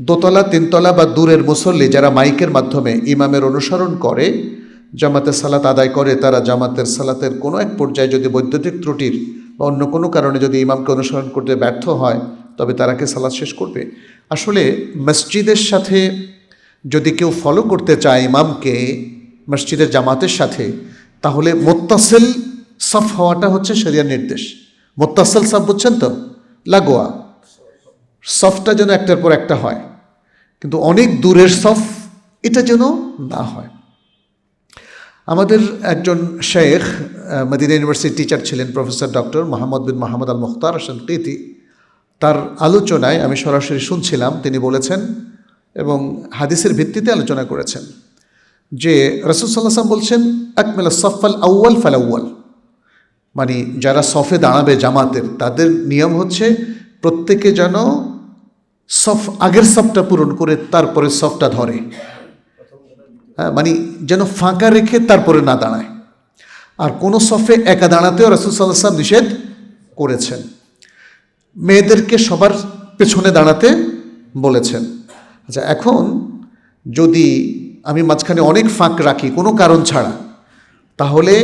দোতলা, তিনতলা বা দূরের মুসল্লি যারা মাইকের মাধ্যমে ইমামের অনুসরণ করে, জামাতের সালাত আদায় করে, তারা জামাতের সালাতের কোনো এক পর্যায়ে যদি বৈদ্যুতিক ত্রুটির বা অন্য কোনো কারণে যদি ইমামকে অনুসরণ করতে ব্যর্থ হয়, তবে তারা কি সালাত শেষ করবে? আসলে মসজিদের সাথে যদি কেউ ফলো করতে চায় ইমামকে, মসজিদের জামাতের সাথে, তাহলে মোত্তাসেল সাফ হওয়াটা হচ্ছে শরিয়ার নির্দেশ। মোত্তাসেল সাফ বুঝছেন তো? লাগোয়া। সফটা যেন একটার পর একটা হয়। কিন্তু অনেক দূরের সফ এটা যেন না হয়। আমাদের একজন শেখ মদিনা ইউনিভার্সিটির টিচার ছিলেন professor doctor Mohammad bin Mohammad al Mukhtar Hossain কীতি তার আলোচনায় আমি সরাসরি শুনছিলাম, তিনি বলেছেন এবং হাদিসের ভিত্তিতে আলোচনা করেছেন যে রসুল সাল্লাম বলছেন, আকমেলা সফাল আউ্য়াল ফাল আউ্য়াল মানে যারা সফে দাঁড়াবে জামাতের, তাদের নিয়ম হচ্ছে প্রত্যেকে যেন সফ, আগের সফটা পূরণ করে তারপরে সফটা ধরে। হ্যাঁ মানে যেন ফাঁকা রেখে তারপরে না দাঁড়ায়। আর কোনো সফে একা দাঁড়াতেও রসুল সাল্লাহ সাল্লাম নিষেধ করেছেন। মেয়েদেরকে সবার পেছনে দাঁড়াতে বলেছেন। আচ্ছা এখন যদি আমি মাঝখানে অনেক ফাঁক রাখি কোনো কারণ ছাড়া, তাহলে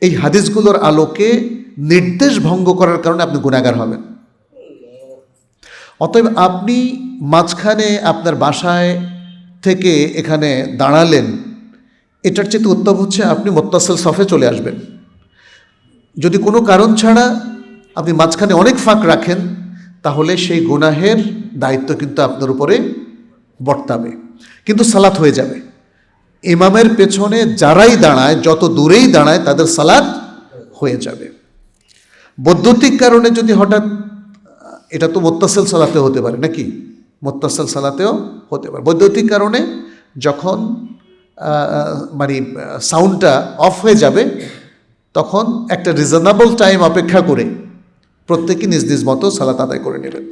এই হাদিসগুলোর আলোকে নির্দেশ ভঙ্গ করার কারণে আপনি গুণাগার হবেন। অতএব আপনি মাঝখানে আপনার বাসায় থেকে এখানে দাঁড়ালেন, এটার চেয়ে উত্তম হচ্ছে আপনি মোত্তাসেল সফে চলে আসবেন। যদি কোনো কারণ ছাড়া আপনি মাঝখানে অনেক ফাঁক রাখেন, তাহলে সেই গুনাহের দায়িত্ব কিন্তু আপনার উপরে বর্তাবে। কিন্তু সালাত হয়ে যাবে। ইমামের পেছনে যারাই দাঁড়ায়, যত দূরেই দাঁড়ায়, তাদের সালাত হয়ে যাবে। বৈদ্যুতিক কারণে যদি হঠাৎ এটা তো মোত্তাসেল সালাতেও হতে পারে, নাকি? মোত্তাসেল সালাতেও হতে পারে। বৈদ্যুতিক কারণে যখন মানে সাউন্ডটা অফ হয়ে যাবে, তখন একটা রিজনেবল টাইম অপেক্ষা করে প্রত্যেকে নিজ নিজ মতো সালাত আদায় করে নেবেন।